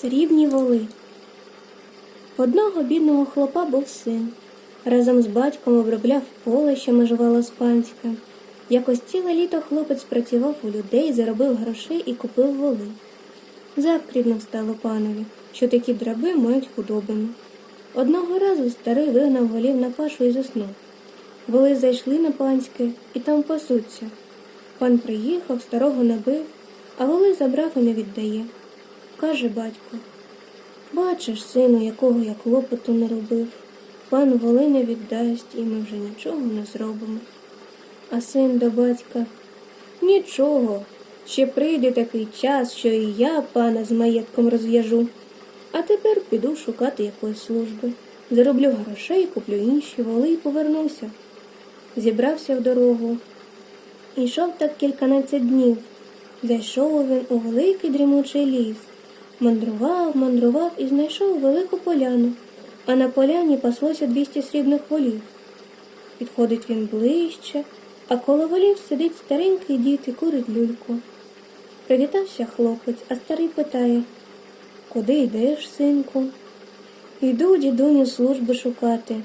Срібні воли. Одного бідного хлопа був син. Разом з батьком обробляв поле, що межувало з панським. Якось ціле літо хлопець працював у людей, заробив грошей і купив воли. Завкрідно стало панові, що такі драби мають худобину. Одного разу старий вигнав волів на пашу і заснув. Воли зайшли на панське і там пасуться. Пан приїхав, старого набив, а воли забрав і не віддає. Каже батько, бачиш, сину, якого я клопоту не робив. Пан воли не віддасть, і ми вже нічого не зробимо. А син до батька нічого. Ще прийде такий час, що і я пана з маєтком розв'яжу. А тепер піду шукати якоїсь служби. Зароблю грошей, куплю інші воли і повернуся. Зібрався в дорогу. Ішов так кільканадцять днів. Зайшов він у великий дрімучий ліс. Мандрував, мандрував і знайшов велику поляну, а на поляні паслося двісті срібних волів. Підходить він ближче, а коло волів сидить старенький дід і курить люльку. Привітався хлопець, а старий питає Куди йдеш, синку? Йду, дідуню, служби шукати.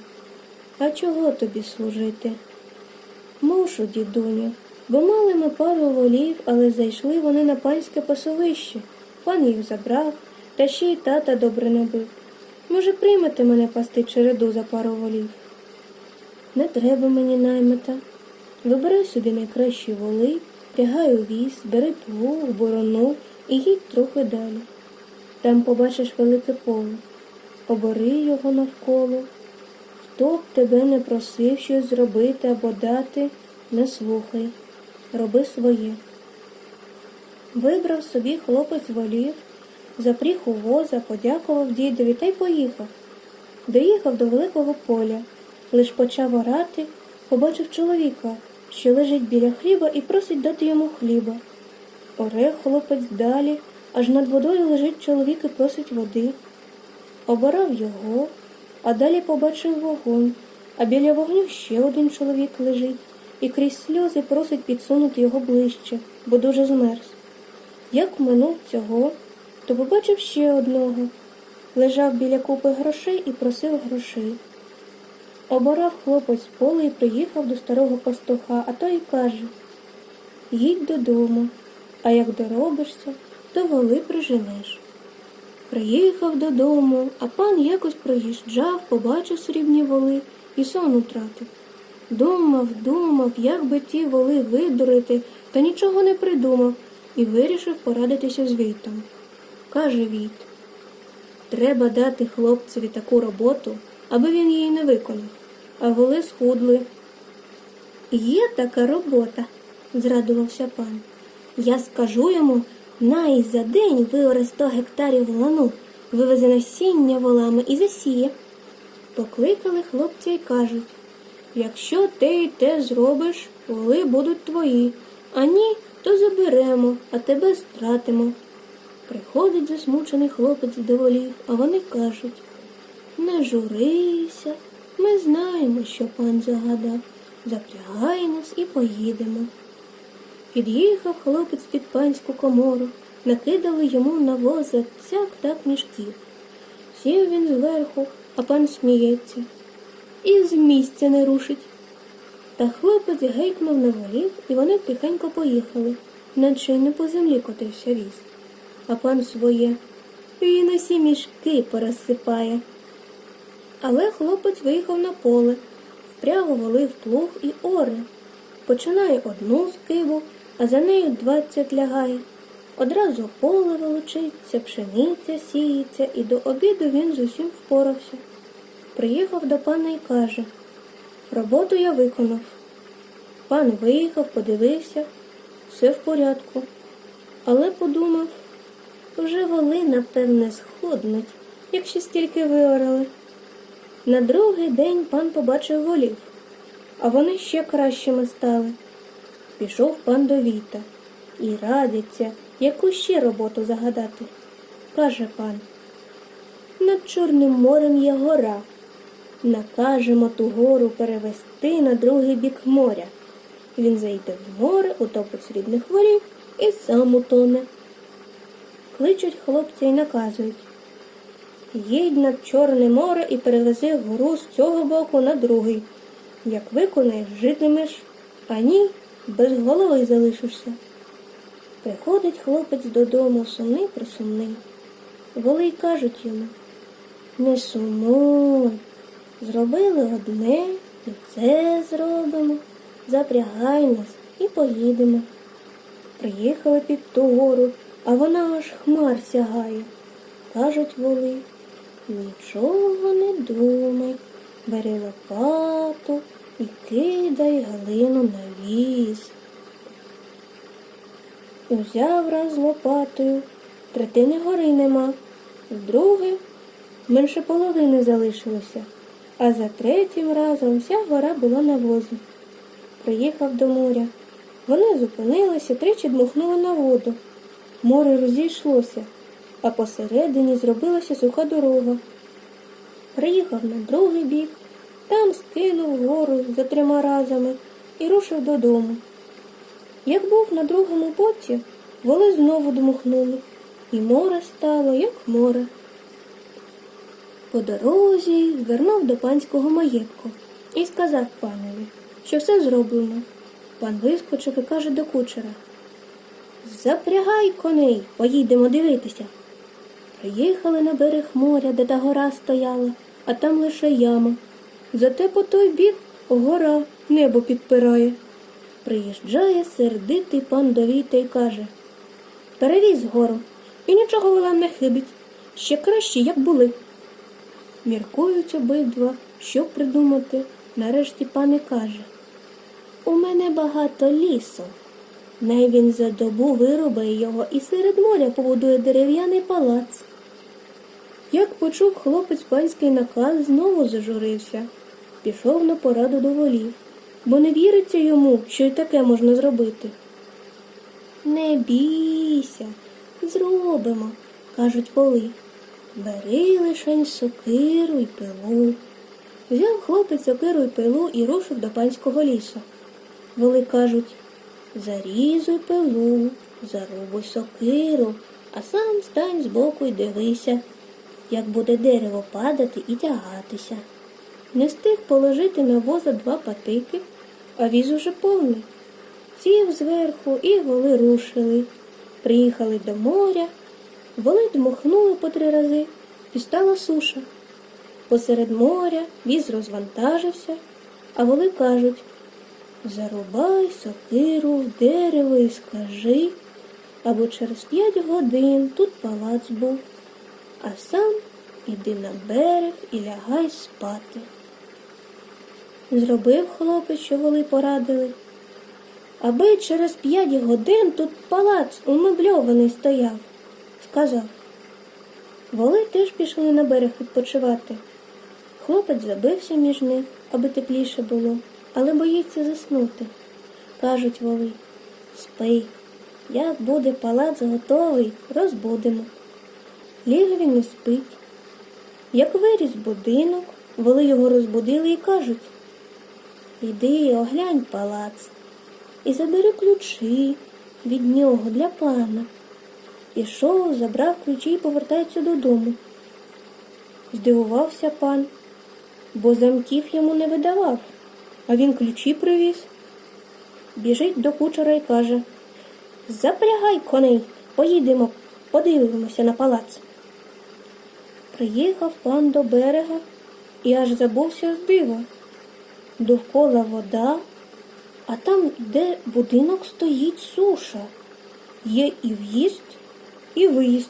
А чого тобі служити? Мушу, дідуню, бо мали ми пару волів, але зайшли вони на панське пасовище. Пан їх забрав, та ще й тата добре не бив. Може, приймете мене пасти череду за пару волів? Не треба мені наймита. Вибирай собі найкращі воли, прягай у бери плуг, борону і їдь трохи далі. Там побачиш велике поле. Обори його навколо. Хто б тебе не просив щось зробити або дати, не слухай, роби своє. Вибрав собі хлопець волів, запріг у воза, подякував дідові та й поїхав. Доїхав до великого поля, лиш почав орати, побачив чоловіка, що лежить біля хліба і просить дати йому хліба. Оре хлопець далі, аж над водою лежить чоловік і просить води. Оборав його, а далі побачив вогонь, а біля вогню ще один чоловік лежить і крізь сльози просить підсунути його ближче, бо дуже змерз. Як минув цього, то побачив ще одного. Лежав біля купи грошей і просив грошей. Оборав хлопець поле і приїхав до старого пастуха, а той й каже Їдь додому, а як доробишся, то воли приженеш. Приїхав додому, а пан якось проїжджав, побачив срібні воли і сон утратив. Думав, думав, як би ті воли видурити, та нічого не придумав і вирішив порадитися з Війтом. Каже Війт, треба дати хлопцеві таку роботу, аби він її не виконав, а воли схудли. Є така робота, зрадувався пан. Я скажу йому, най за день виоре сто гектарів лану, вивезе насіння волами і засіє. Покликали хлопця й кажуть якщо те й те зробиш, воли будуть твої, а ні, то заберемо, а тебе стратимо. Приходить засмучений хлопець до волів, а вони кажуть не журися, ми знаємо, що пан загадав. Запрягай нас і поїдемо. Під'їхав хлопець під панську комору, накидали йому на воза цяк так мішків. Сів він зверху, а пан сміється. І з місця не рушить. Та хлопець гейкнув на волів, і вони тихенько поїхали, наче й не по землі котився віз. А пан своє він усі мішки порозсипає. Але хлопець виїхав на поле, впряг волив плуг і оре. Починає одну скибу, а за нею двадцять лягає. Одразу поле волочиться, пшениця сіється, і до обіду він з усім впорався. Приїхав до пана і каже Роботу я виконав. Пан виїхав, подивився, все в порядку. Але подумав, вже воли, напевне, сходнуть, якщо стільки виорали. На другий день пан побачив волів, а вони ще кращими стали. Пішов пан до віта і радиться, яку ще роботу загадати. Каже пан, над Чорним морем є гора. Накажемо ту гору перевести на другий бік моря. Він зайде в море, утопить срібних волів і сам утоне. кличуть хлопця і наказують. Їдь над Чорне море і перевези гору з цього боку на другий. Як виконаєш, житимеш, а ні, без голови залишишся. Приходить хлопець додому сумний присумний. Воли й кажуть йому не сумуй, зробили одне, і це зробимо. Запрягай нас і поїдемо. Приїхали під ту гору, а вона аж хмар сягає. Кажуть воли, нічого не думай, бери лопату і кидай глину на віз. Узяв раз лопатою, третини гори нема, вдруге менше половини залишилося, а за третім разом вся гора була на возі. Приїхав до моря. Вони зупинилися, тричі дмухнули на воду. Море розійшлося, а посередині зробилася суха дорога. Приїхав на другий бік, там скинув гору за трьома разами і рушив додому. Як був на другому боці, воли знову дмухнули, і море стало, як море. По дорозі звернув до панського маєтку і сказав панові, що все зроблено. Пан вискочив і каже до кучера Запрягай коней, поїдемо дивитися. Приїхали на берег моря, де та гора стояла, а там лише яма. Зате по той бік гора небо підпирає. Приїжджає сердитий пан до Війта і каже Перевіз гору, і нічого вам не хибить. Ще краще, як були. Міркують обидва, що придумати. Нарешті пан і каже У мене багато лісу. Най він за добу вирубає його і серед моря побудує дерев'яний палац. Як почув хлопець панський наказ, знову зажурився. Пішов на пораду до волів, бо не віриться йому, що й таке можна зробити. Не бійся, зробимо, кажуть воли. Бери лишень сокиру й пилу. Взяв хлопець сокиру й пилу і рушив до панського лісу. Воли кажуть зарізуй пилу, зарубуй сокиру, а сам стань збоку й дивися, як буде дерево падати і тягатися. Не встиг положити на воза два патики, а віз уже повний. Сів зверху і воли рушили. Приїхали до моря, воли дмухнули по три рази, і стала суша. Посеред моря віз розвантажився, а воли кажуть Зарубай сокиру в дерево і скажи, або через п'ять годин тут палац був, а сам іди на берег і лягай спати. Зробив хлопець, що воли порадили, аби через п'ять годин тут палац умебльований стояв, сказав. Воли теж пішли на берег відпочивати. Хлопець забився між них, аби тепліше було, але боїться заснути. Кажуть воли, спи, як буде палац готовий, розбудемо. Ліг він не спить. Як виріс будинок, воли його розбудили і кажуть Іди, оглянь палац і забери ключі від нього для пана. Пішов, забрав ключі і повертається додому. Здивувався пан, бо замків йому не видавав, а він ключі привіз. Біжить до кучера і каже Запрягай коней, поїдемо, подивимося на палац. Приїхав пан до берега і аж забувся з дива. Довкола вода, а там, де будинок стоїть суша. Є і в'їзд, і виїзд.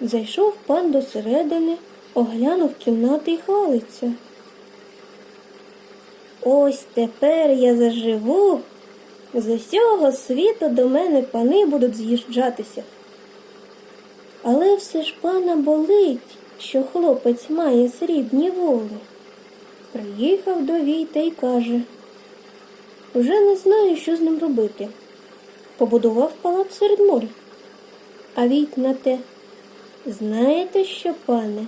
Зайшов пан до середини, оглянув кімнати і хвалиться. Ось тепер я заживу. З усього світу до мене пани будуть з'їжджатися. Але все ж пана болить, що хлопець має срібні воли. Приїхав до Війта і каже, вже не знаю, що з ним робити. Побудував палац серед моря. А Війт на те, знаєте що, пане?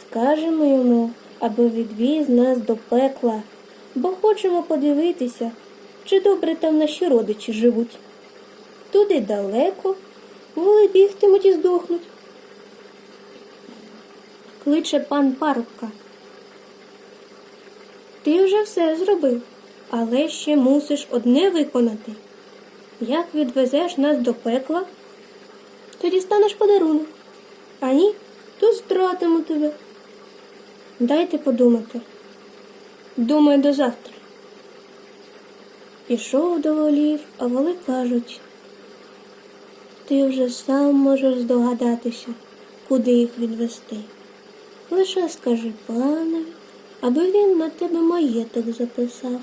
Скажемо йому, аби відвіз нас до пекла, бо хочемо подивитися, чи добре там наші родичі живуть. Туди далеко, воли бігтимуть і здохнуть. Кличе пан парубка. Ти вже все зробив, але ще мусиш одне виконати. Як відвезеш нас до пекла, то дістанеш подарунок. А ні, то стратимо тебе. Дайте подумати. Думаю, до завтра. Пішов до волів, а воли кажуть. Ти вже сам можеш здогадатися, куди їх відвести. Лише скажи панові, аби він на тебе маєток записав.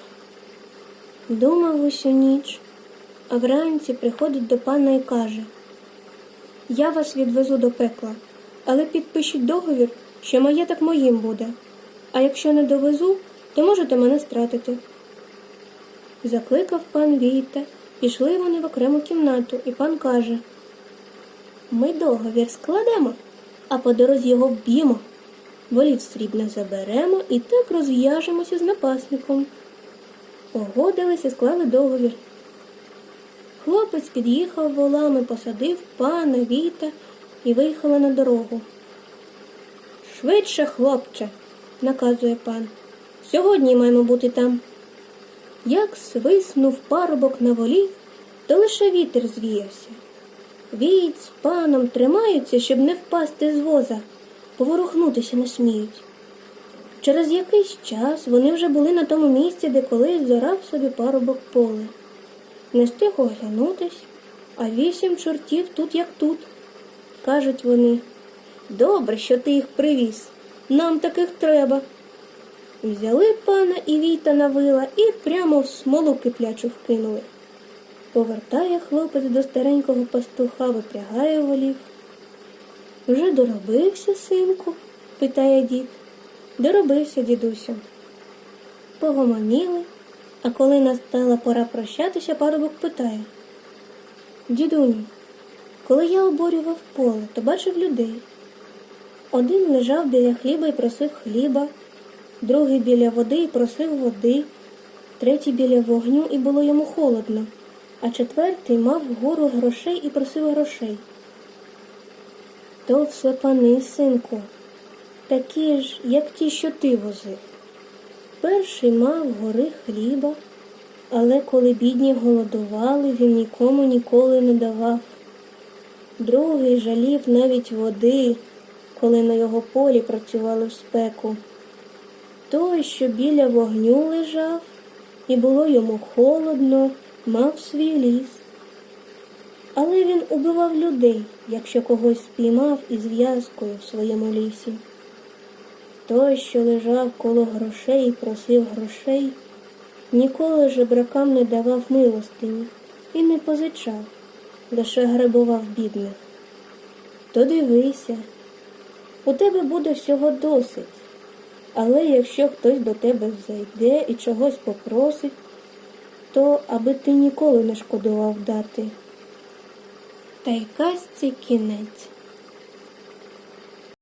Думав усю ніч, а вранці приходить до пана і каже Я вас відвезу до пекла, але підпишіть договір, що маєток моїм буде, а якщо не довезу, то можете мене стратити. Закликав пан Війта, пішли вони в окрему кімнату, і пан каже Ми договір складемо, а по дорозі його вб'ємо. Волів срібне заберемо і так розв'яжемося з напасником. Погодилися, склали договір. Хлопець під'їхав волами, посадив пана Віта і виїхали на дорогу. Швидше, хлопче, наказує пан. Сьогодні маємо бути там. Як свиснув парубок на волів, то лише вітер звіявся. Віють з паном тримаються, щоб не впасти з воза, поворухнутися не сміють. Через якийсь час вони вже були на тому місці, де колись зорав собі парубок поле. Не встиг оглянутись, а вісім чортів тут як тут. Кажуть вони, добре, що ти їх привіз. Нам таких треба. Взяли пана і війта на вила і прямо в смолу киплячу вкинули. Повертає хлопець до старенького пастуха, випрягає волів. Вже доробився, синку? питає дід. Доробився, дідусю. Погомоніли, а коли настала пора прощатися, парубок питає. Дідуню, коли я оборював поле, то бачив людей. Один лежав біля хліба і просив хліба, другий біля води і просив води, третій біля вогню і було йому холодно, а четвертий мав гору грошей і просив грошей. То все пани, синку, такі ж, як ті, що ти возив. Перший мав гори хліба, але коли бідні голодували, він нікому ніколи не давав. Другий жалів навіть води, коли на його полі працювали в спеку. Той, що біля вогню лежав, і було йому холодно, мав свій ліс. Але він убивав людей, якщо когось спіймав із в'язкою в своєму лісі. Той, що лежав коло грошей і просив грошей, ніколи жебракам не давав милостині і не позичав, лише грабував бідних. То дивися, у тебе буде всього досить, але якщо хтось до тебе зайде і чогось попросить, то аби ти ніколи не шкодував дати. Та й казці кінець.